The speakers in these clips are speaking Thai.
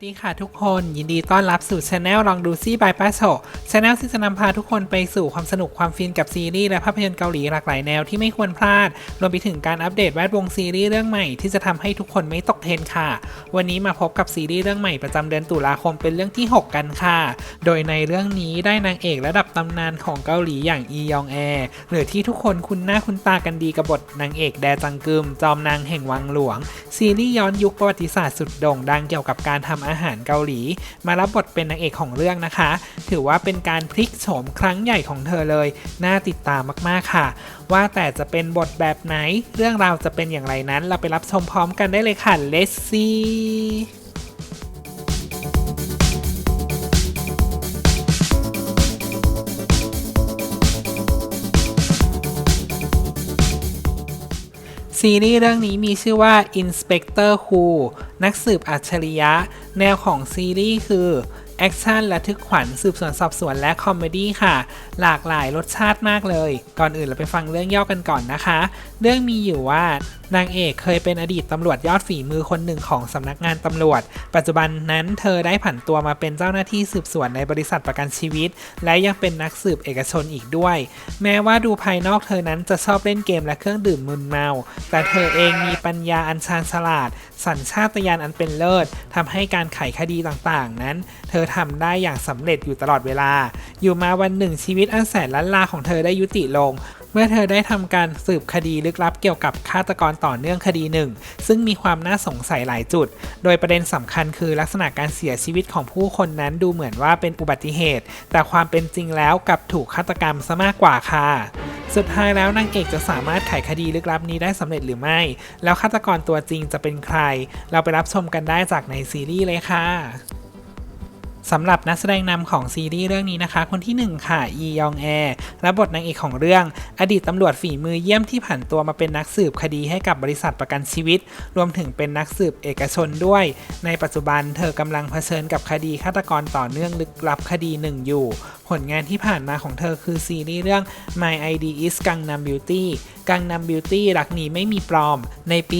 สดีค่ะทุกคนยินดีต้อนรับสู่ช anel ลองดูซี่บายป้าโฉช anel ที่จะนำพาทุกคนไปสู่ความสนุกความฟินกับซีรีส์และภาพยนตร์เกาหลีหลากหลายแนวที่ไม่ควรพลาด รวมไปถึงการอัปเดตแวดวงซีรีส์เรื่องใหม่ที่จะทำให้ทุกคนไม่ตกเทรนค่ะ วันนี้มาพบกับซีรีส์เรื่องใหม่ประจำเดือนตุลาคมเป็นเรื่องที่ 6 กันค่ะ โดยในเรื่องนี้ได้นางเอกระดับตำนานของเกาหลีอย่างอียองแอหรือที่ทุกคนคุ้นหน้าคุ้นตากันดีกับบทนางเอกแดจังกึมจอมนางแห่งวังหลวง ซีรีส์ย้อนยุคประวัติศาสตร์สุดโด่งดังเกี่ยวกับการทำอาหารเกาหลี มารับบทเป็นนางเอกของเรื่องนะคะ ถือว่าเป็นการพลิกโฉมครั้งใหญ่ของเธอเลย น่าติดตามมากๆค่ะ ว่าแต่จะเป็นบทแบบไหน เรื่องราวจะเป็นอย่างไรนั้น เราไปรับชมพร้อมกันได้เลยค่ะ Let's see ซี ซีรีส์เรื่องนี้มีชื่อว่า Inspector Who นักสืบอัจฉริยะ แนวของซีรีส์คือ แอคชั่นระทึกขวัญสืบสวนสอบสวนและคอมเมดี้ค่ะ หลากหลายรสชาติมากเลย ก่อนอื่นเราไปฟังเรื่องย่อกันก่อนนะคะ เรื่องมีอยู่ว่านางเอกเคยเป็นอดีตตำรวจยอดฝีมือคนหนึ่งของสำนักงานตำรวจ ปัจจุบันนั้นเธอได้ผันตัวมาเป็นเจ้าหน้าที่สืบสวนในบริษัทประกันชีวิต และยังเป็นนักสืบเอกชนอีกด้วย แม้ว่าดูภายนอกเธอนั้นจะชอบเล่นเกมและเครื่องดื่มมึนเมา แต่เธอเองมีปัญญาอันชาญฉลาด สัญชาตญาณอันเป็นเลิศทำให้การไขคดีต่างๆ นั้น เธอทำได้อย่างสำเร็จอยู่ตลอดเวลา อยู่มาวันหนึ่งชีวิตอันแสนล้านลาของเธอได้ยุติลง เมื่อเธอได้ทำการสืบคดีลึกลับเกี่ยวกับฆาตกรต่อเนื่องคดีหนึ่ง ซึ่งมีความน่าสงสัยหลายจุด โดยประเด็นสำคัญคือลักษณะการเสียชีวิตของผู้คนนั้นดูเหมือนว่าเป็นอุบัติเหตุ แต่ความเป็นจริงแล้วกับถูกฆาตกรรมซะมากกว่าค่ะสุดท้ายแล้วนางเอกจะสามารถไขคดีลึกลับนี้ได้สำเร็จหรือไม่ แล้วฆาตกรตัวจริงจะเป็นใคร เราไปรับชมกันได้จากในซีรีส์เลยค่ะ สำหรับนักแสดงนำของซีรีส์เรื่องนี้นะคะ คนที่ 1 ค่ะ อียองแอรับบทนางเอกของเรื่อง อดีตตำรวจฝีมือเยี่ยมที่ผันตัวมาเป็นนักสืบคดีให้กับบริษัทประกันชีวิต รวมถึงเป็นนักสืบเอกชนด้วย ในปัจจุบันเธอกำลังเผชิญกับคดีฆาตกรต่อเนื่องลึกลับคดีหนึ่งอยู่ ผลงานที่ผ่านมาของเธอคือซีรีส์เรื่อง My ID is Gangnam Beauty Gangnam Beauty รักนี้ไม่มีปลอม ในปี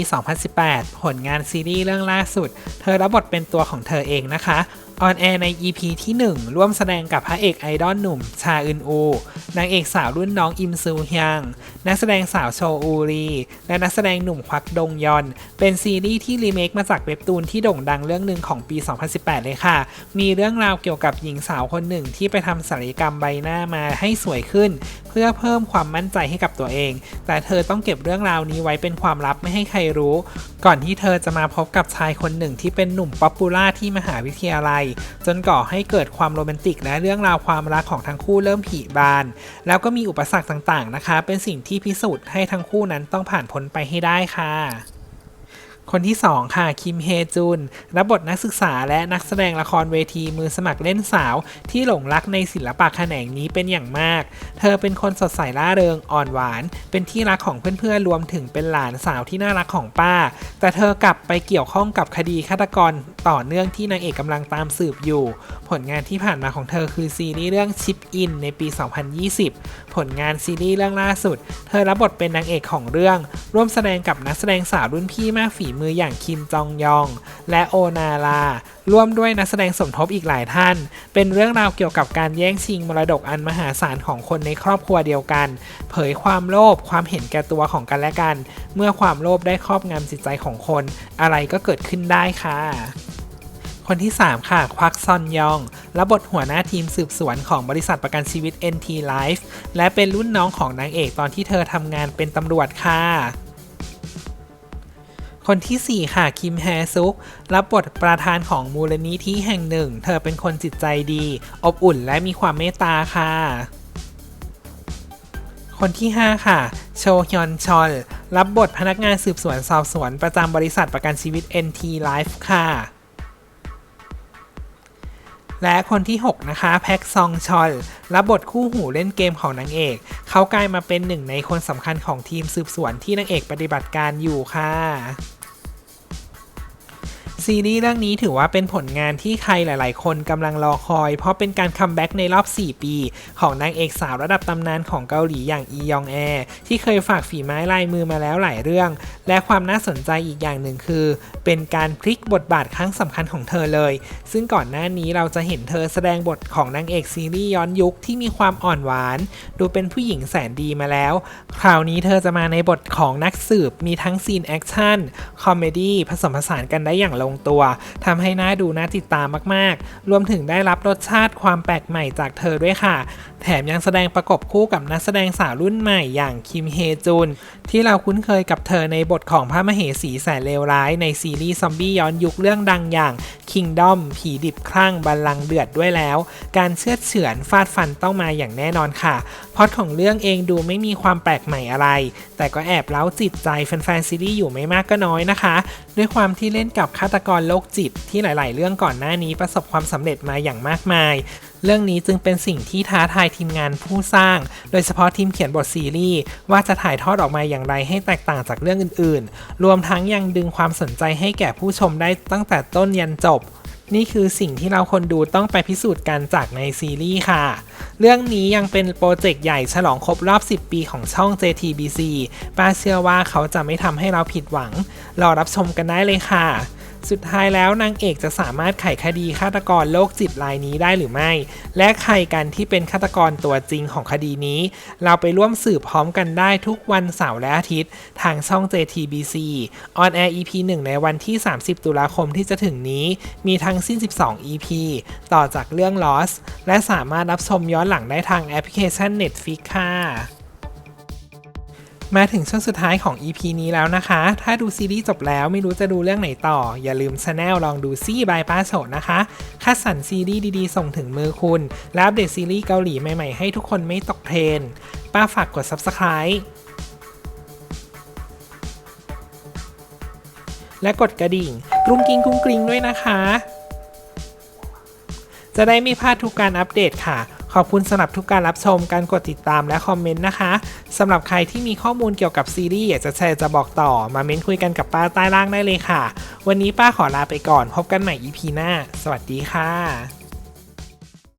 2018 ผลงานซีรีส์เรื่องล่าสุด เธอรับบทเป็นตัวของเธอเองนะคะออนแอร์ใน EP ที่ 1 ร่วมแสดงกับพระเอกไอดอลหนุ่ม ชาอึนอู นางเอกสาวรุ่นน้องอิมซูฮยังนักแสดงสาวโชอูรี และนักแสดงหนุ่มควักดงยอน เป็นซีรีส์ที่รีเมคมาจากเว็บตูนที่โด่งดังเรื่องหนึ่งของปี 2018 เลยค่ะ มีเรื่องราวเกี่ยวกับหญิงสาวคนหนึ่งที่ไปทำศัลยกรรมใบหน้ามาให้สวยขึ้น เพื่อเพิ่มความมั่นใจให้กับตัวเอง แต่เธอต้องเก็บเรื่องราวนี้ไว้เป็นความลับไม่ให้ใครรู้ ก่อนที่เธอจะมาพบกับชายคนหนึ่งที่เป็นหนุ่มป๊อปปูล่าที่มหาวิทยาลัย จนก่อให้เกิดความโรแมนติกและเรื่องราวความรักของทั้งคู่เริ่มผีบาน แล้วก็มีอุปสรรคต่างๆนะคะ เป็นสิ่งที่พิสูจน์ให้ทั้งคู่นั้นต้องผ่านพ้นไปให้ได้ค่ะ คนที่ 2 ค่ะ คิมเฮจุน รับบทนักศึกษาและนักแสดงละครเวทีมือสมัครเล่นสาว ที่หลงรักในศิลปะแขนงนี้เป็นอย่างมาก เธอเป็นคนสดใสร่าเริงอ่อนหวาน เป็นที่รักของเพื่อนๆ รวมถึงเป็นหลานสาวที่น่ารักของป้า แต่เธอกลับไปเกี่ยวข้องกับคดีฆาตกรต่อเนื่องที่นางเอกกำลังตามสืบอยู่ ผลงานที่ผ่านมาของเธอคือซีรีส์เรื่องชิปอินในปี 2020 ผลงานซีรีส์เรื่องล่าสุด เธอรับบทเป็นนางเอกของเรื่อง ร่วมแสดงกับนักแสดงสาวรุ่นพี่มากฝีมืออย่างคิมจองยอง และโอนาลาร่วมด้วยนักแสดงสมทบอีกหลายท่าน เป็นเรื่องราวเกี่ยวกับการแย่งชิงมรดกอันมหาศาลของคนในครอบครัวเดียวกัน เผยความโลภความเห็นแก่ตัวของกันและกัน เมื่อความโลภได้ครอบงำจิตใจของคน อะไรก็เกิดขึ้นได้ค่ะคนที่ 3 ค่ะ ควักซอนยอง รับบทหัวหน้าทีมสืบสวนของบริษัทประกันชีวิต NT Life และเป็นรุ่นน้องของนางเอกตอนที่เธอทำงานเป็นตำรวจค่ะ คนที่ 4 ค่ะ คิมแฮซุก รับบทประธานของมูลนิธิแห่งหนึ่ง เธอเป็นคนจิตใจดี อบอุ่นและมีความเมตตาค่ะ คนที่ 5 ค่ะ โชฮยอนชอล รับบทพนักงานสืบสวนสอบสวนประจำบริษัทประกันชีวิต NT Life ค่ะ และคนที่ 6 นะคะ แพ็กซองชอล รับบทคู่หูเล่นเกมของนางเอก เขากลายมาเป็นหนึ่งในคนสำคัญของทีมสืบสวนที่นางเอกปฏิบัติการอยู่ค่ะ ซีรีส์เรื่องนี้ถือว่าเป็นผลงานที่ใครหลาย ๆ คนกำลังรอคอย เพราะเป็นการคัมแบ็กในรอบ 4 ปี ของนางเอกสาวระดับตำนานของเกาหลีอย่างอียองแอที่เคยฝากฝีไม้ลายมือมาแล้วหลายเรื่อง และความน่าสนใจอีกอย่างหนึ่งคือ เป็นการพลิกบทบาทครั้งสำคัญของเธอเลย ซึ่งก่อนหน้านี้เราจะเห็นเธอแสดงบทของนางเอกซีรีส์ย้อนยุคที่มีความอ่อนหวาน ดูเป็นผู้หญิงแสนดีมาแล้ว คราวนี้เธอจะมาในบทของนักสืบมีทั้งซีนแอคชั่นคอมเมดี้ผสมผสานกันได้อย่างลงตัวทำให้น่าดูน่าติดตามมากๆ รวมถึงได้รับรสชาติความแปลกใหม่จากเธอด้วยค่ะ แถมยังแสดงประกบคู่กับนักแสดงสาวรุ่นใหม่อย่างคิมเฮจุนที่เราคุ้นเคยกับเธอในบทของพระมเหสีแสนเลวร้ายในซีรีส์ซอมบี้ย้อนยุคเรื่องดังอย่าง Kingdom ผีดิบคลั่งบัลลังเดือดด้วยแล้ว การเชือดเฉือนฟาดฟันต้องมาอย่างแน่นอนค่ะพอดของเรื่องเองดูไม่มีความแปลกใหม่อะไร แต่ก็แอบเล้าจิตใจแฟนๆซีรีส์อยู่ไม่มากก็น้อยนะคะ ด้วยความที่เล่นกับฆาตกรโรคจิตที่หลาย ๆ เรื่องก่อนหน้านี้ประสบความสำเร็จมาอย่างมากมาย เรื่องนี้จึงเป็นสิ่งที่ท้าทายทีมงานผู้สร้าง โดยเฉพาะทีมเขียนบทซีรีส์ว่าจะถ่ายทอดออกมาอย่างไรให้แตกต่างจากเรื่องอื่นๆ รวมทั้งยังดึงความสนใจให้แก่ผู้ชมได้ตั้งแต่ต้นยันจบนี่คือสิ่งที่เราคนดูต้องไปพิสูจน์กันจากในซีรีส์ค่ะ เรื่องนี้ยังเป็นโปรเจกต์ใหญ่ฉลองครบรอบ 10 ปีของช่อง JTBC ป้าเชื่อว่าเขาจะไม่ทำให้เราผิดหวัง รอรับชมกันได้เลยค่ะ สุดท้ายแล้วนางเอกจะสามารถไขคดีฆาตกรโรคจิตรายนี้ได้หรือไม่ และใครกันที่เป็นฆาตกรตัวจริงของคดีนี้ เราไปร่วมสืบพร้อมกันได้ทุกวันเสาร์และอาทิตย์ ทางช่อง JTBC on air EP 1 ในวันที่ 30 ตุลาคมที่จะถึงนี้ มีทั้งสิ้น 12 EP ต่อจากเรื่อง Lost และสามารถรับชมย้อนหลังได้ทางแอปพลิเคชัน Netflix ค่ะ มาถึงช่วงสุดท้ายของ EP นี้แล้วนะคะ ถ้าดูซีรีส์จบแล้วไม่รู้จะดูเรื่องไหนต่อ อย่าลืมช anel ลองดูซี่บายป้าโฉดนะคะ คัดสรรซีรีส์ดีๆ ส่งถึงมือคุณ และอัปเดตซีรีส์เกาหลีใหม่ๆ ให้ทุกคนไม่ตกเทรน ป้าฝากกด Subscribe และกดกระดิ่ง กรุ้งกริงกรุ้งกริงด้วยนะคะ จะได้ไม่พลาดทุกการอัปเดตค่ะ ขอบคุณสำหรับทุกการรับชม การกดติดตามและคอมเมนต์นะคะสำหรับใครที่มีข้อมูลเกี่ยวกับซีรีส์อยากจะแชร์จะบอกต่อ มาเม้นคุยกันกับป้าใต้ล่างได้เลยค่ะ วันนี้ป้าขอลาไปก่อน พบกันใหม่ EP หน้า สวัสดีค่ะ